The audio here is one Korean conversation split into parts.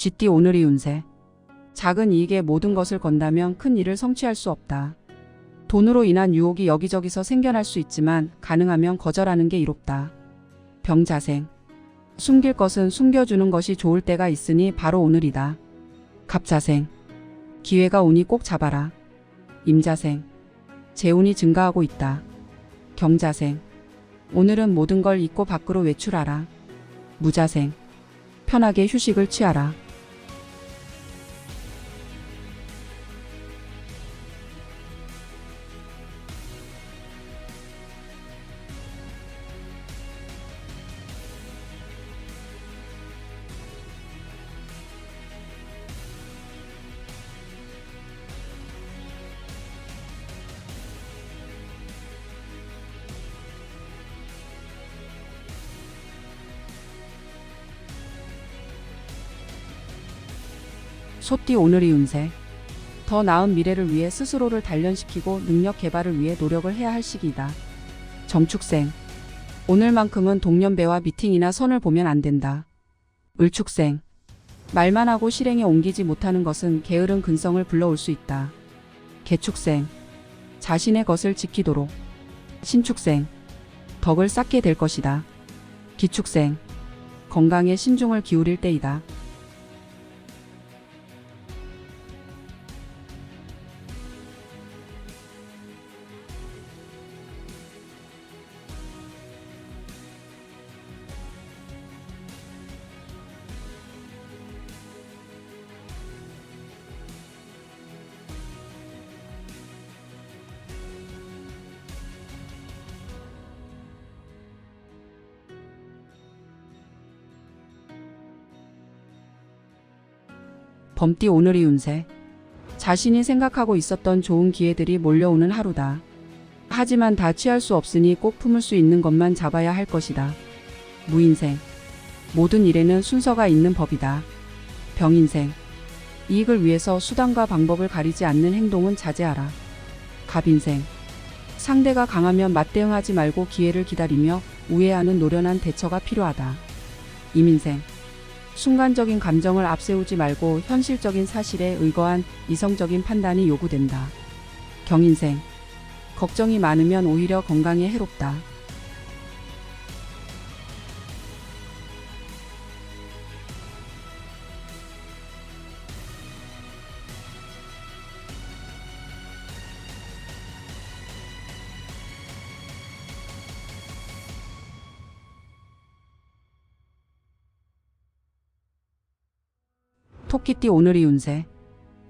쥐띠 오늘이 운세. 작은 이익에 모든 것을 건다면 큰 일을 성취할 수 없다. 돈으로 인한 유혹이 여기저기서 생겨날 수 있지만 가능하면 거절하는 게 이롭다. 병자생. 숨길 것은 숨겨주는 것이 좋을 때가 있으니 바로 오늘이다. 갑자생. 기회가 오니 꼭 잡아라. 임자생. 재운이 증가하고 있다. 경자생. 오늘은 모든 걸 잊고 밖으로 외출하라. 무자생. 편하게 휴식을 취하라. 소띠 오늘이 운세. 더 나은 미래를 위해 스스로를 단련시키고 능력 개발을 위해 노력을 해야 할 시기이다. 정축생. 오늘만큼은 동년배와 미팅이나 선을 보면 안 된다. 을축생. 말만 하고 실행에 옮기지 못하는 것은 게으른 근성을 불러올 수 있다. 개축생. 자신의 것을 지키도록. 신축생. 덕을 쌓게 될 것이다. 기축생. 건강에 신중을 기울일 때이다. 범띠 오늘이 운세. 자신이 생각하고 있었던 좋은 기회들이 몰려오는 하루다. 하지만 다 취할 수 없으니 꼭 품을 수 있는 것만 잡아야 할 것이다. 무인생. 모든 일에는 순서가 있는 법이다. 병인생. 이익을 위해서 수단과 방법을 가리지 않는 행동은 자제하라. 갑인생. 상대가 강하면 맞대응하지 말고 기회를 기다리며 우회하는 노련한 대처가 필요하다. 이민생. 순간적인 감정을 앞세우지 말고 현실적인 사실에 의거한 이성적인 판단이 요구된다. 경인생. 걱정이 많으면 오히려 건강에 해롭다. 토끼띠 오늘이 운세.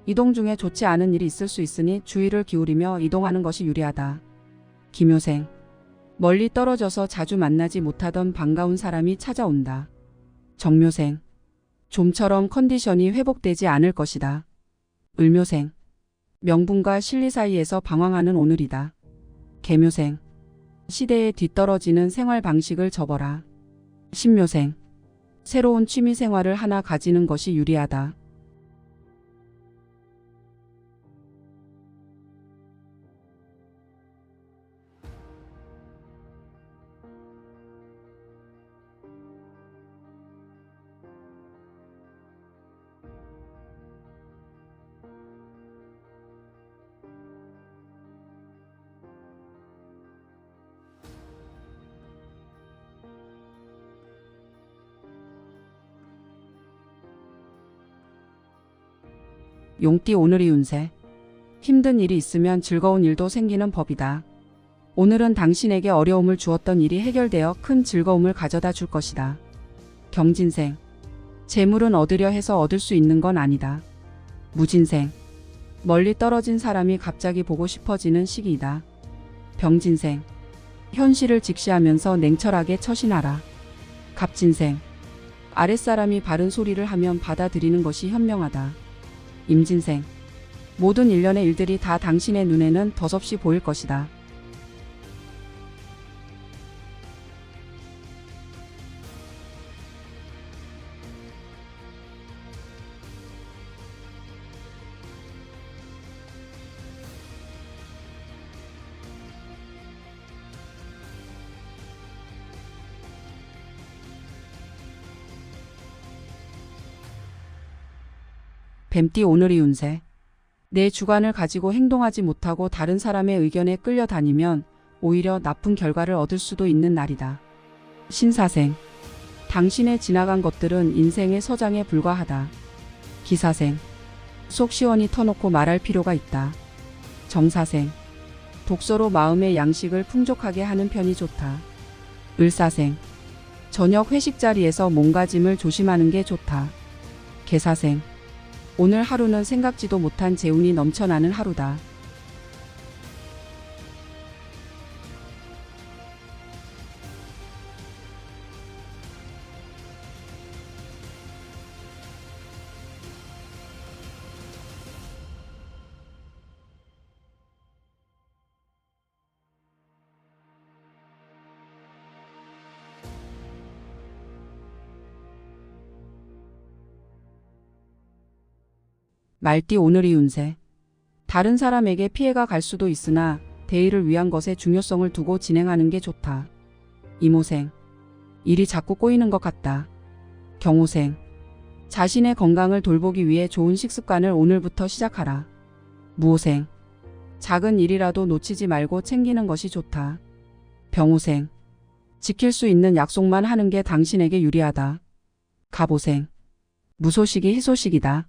이동 중에 좋지 않은 일이 있을 수 있으니 주의를 기울이며 이동하는 것이 유리하다. 김효생. 멀리 떨어져서 자주 만나지 못하던 반가운 사람이 찾아온다. 정묘생. 좀처럼 컨디션이 회복되지 않을 것이다. 을묘생. 명분과 실리 사이에서 방황하는 오늘이다. 개묘생. 시대에 뒤떨어지는 생활 방식을 접어라. 신묘생. 새로운 취미 생활을 하나 가지는 것이 유리하다. 용띠 오늘이 운세. 힘든 일이 있으면 즐거운 일도 생기는 법이다. 오늘은 당신에게 어려움을 주었던 일이 해결되어 큰 즐거움을 가져다 줄 것이다. 경진생. 재물은 얻으려 해서 얻을 수 있는 건 아니다. 무진생. 멀리 떨어진 사람이 갑자기 보고 싶어지는 시기이다. 병진생. 현실을 직시하면서 냉철하게 처신하라. 갑진생. 아랫사람이 바른 소리를 하면 받아들이는 것이 현명하다. 임진생. 모든 일련의 일들이 다 당신의 눈에는 덧없이 보일 것이다. 뱀띠 오늘이 운세. 내 주관을 가지고 행동하지 못하고 다른 사람의 의견에 끌려다니면 오히려 나쁜 결과를 얻을 수도 있는 날이다. 신사생. 당신의 지나간 것들은 인생의 서장에 불과하다. 기사생. 속 시원히 터놓고 말할 필요가 있다. 정사생. 독서로 마음의 양식을 풍족하게 하는 편이 좋다. 을사생. 저녁 회식 자리에서 몸가짐을 조심하는 게 좋다. 개사생. 오늘 하루는 생각지도 못한 재운이 넘쳐나는 하루다. 말띠 오늘이 운세. 다른 사람에게 피해가 갈 수도 있으나 대의를 위한 것에 중요성을 두고 진행하는 게 좋다. 이모생. 일이 자꾸 꼬이는 것 같다. 경호생. 자신의 건강을 돌보기 위해 좋은 식습관을 오늘부터 시작하라. 무호생. 작은 일이라도 놓치지 말고 챙기는 것이 좋다. 병호생. 지킬 수 있는 약속만 하는 게 당신에게 유리하다. 갑오생. 무소식이 희소식이다.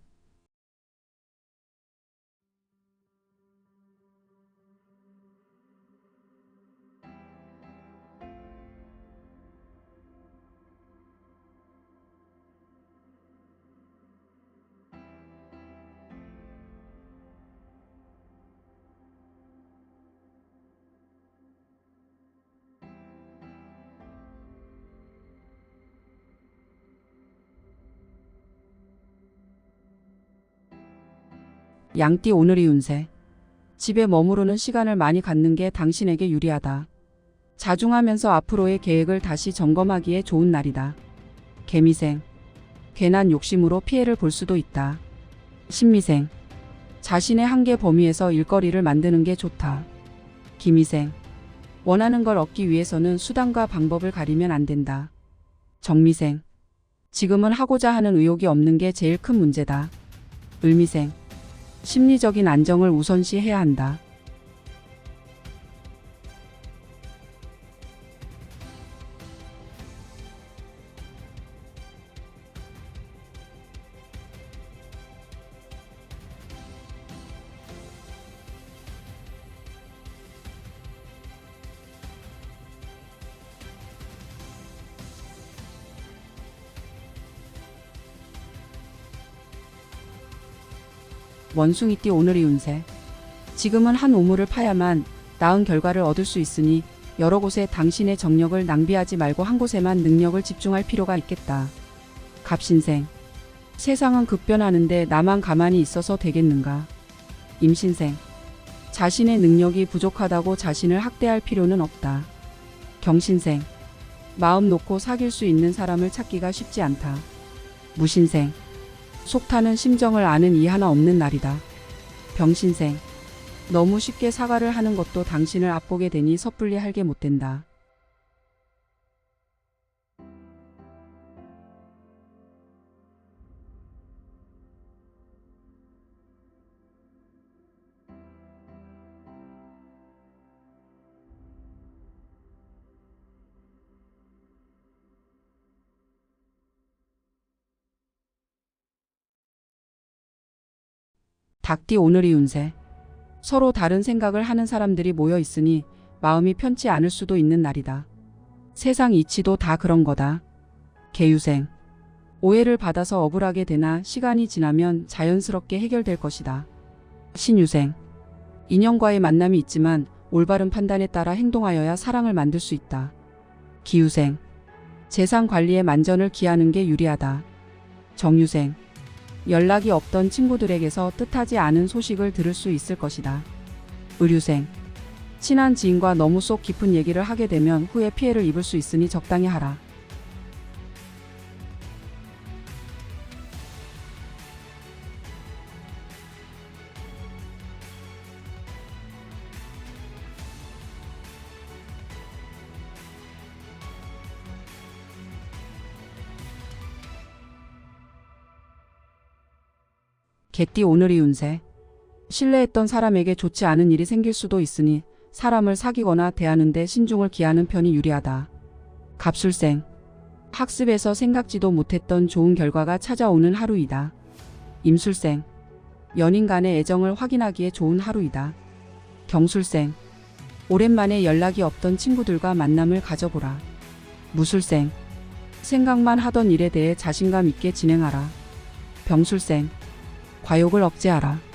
양띠 오늘이 운세. 집에 머무르는 시간을 많이 갖는 게 당신에게 유리하다. 자중하면서 앞으로의 계획을 다시 점검하기에 좋은 날이다. 개미생. 괜한 욕심으로 피해를 볼 수도 있다. 신미생. 자신의 한계 범위에서 일거리를 만드는 게 좋다. 기미생. 원하는 걸 얻기 위해서는 수단과 방법을 가리면 안 된다. 정미생. 지금은 하고자 하는 의욕이 없는 게 제일 큰 문제다. 을미생. 심리적인 안정을 우선시해야 한다. 원숭이띠 오늘이 운세. 지금은 한 우물을 파야만 나은 결과를 얻을 수 있으니 여러 곳에 당신의 정력을 낭비하지 말고 한 곳에만 능력을 집중할 필요가 있겠다. 갑신생. 세상은 급변하는데 나만 가만히 있어서 되겠는가. 임신생. 자신의 능력이 부족하다고 자신을 학대할 필요는 없다. 경신생. 마음 놓고 사귈 수 있는 사람을 찾기가 쉽지 않다. 무신생. 속 타는 심정을 아는 이 하나 없는 날이다. 병신생. 너무 쉽게 사과를 하는 것도 당신을 앞보게 되니 섣불리 할게 못 된다. 닭띠 오늘이 운세. 서로 다른 생각을 하는 사람들이 모여 있으니 마음이 편치 않을 수도 있는 날이다. 세상 이치도 다 그런 거다. 개유생. 오해를 받아서 억울하게 되나 시간이 지나면 자연스럽게 해결될 것이다. 신유생. 인연과의 만남이 있지만 올바른 판단에 따라 행동하여야 사랑을 만들 수 있다. 기유생. 재산 관리에 만전을 기하는 게 유리하다. 정유생. 연락이 없던 친구들에게서 뜻하지 않은 소식을 들을 수 있을 것이다. 의류생. 친한 지인과 너무 속 깊은 얘기를 하게 되면 후에 피해를 입을 수 있으니 적당히 하라. 개띠 오늘이 운세. 신뢰했던 사람에게 좋지 않은 일이 생길 수도 있으니 사람을 사귀거나 대하는데 신중을 기하는 편이 유리하다. 갑술생. 학습에서 생각지도 못했던 좋은 결과가 찾아오는 하루이다. 임술생. 연인 간의 애정을 확인하기에 좋은 하루이다. 경술생. 오랜만에 연락이 없던 친구들과 만남을 가져보라. 무술생. 생각만 하던 일에 대해 자신감 있게 진행하라. 병술생. 과욕을 억제하라.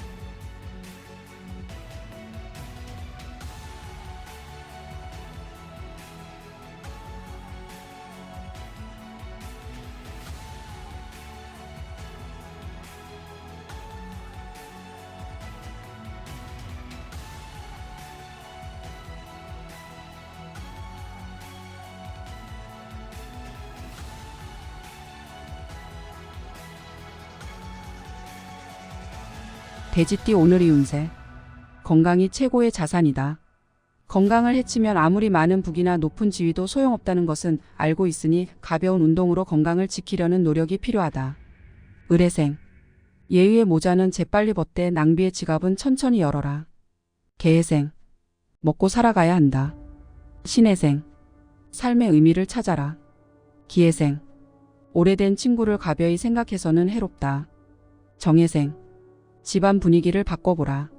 돼지띠 오늘이 운세. 건강이 최고의 자산이다. 건강을 해치면 아무리 많은 부기나 높은 지위도 소용없다는 것은 알고 있으니 가벼운 운동으로 건강을 지키려는 노력이 필요하다. 의뢰생. 예의의 모자는 재빨리 벗되 낭비의 지갑은 천천히 열어라. 계해생. 먹고 살아가야 한다. 신해생. 삶의 의미를 찾아라. 기해생. 오래된 친구를 가벼이 생각해서는 해롭다. 정혜생. 집안 분위기를 바꿔보라.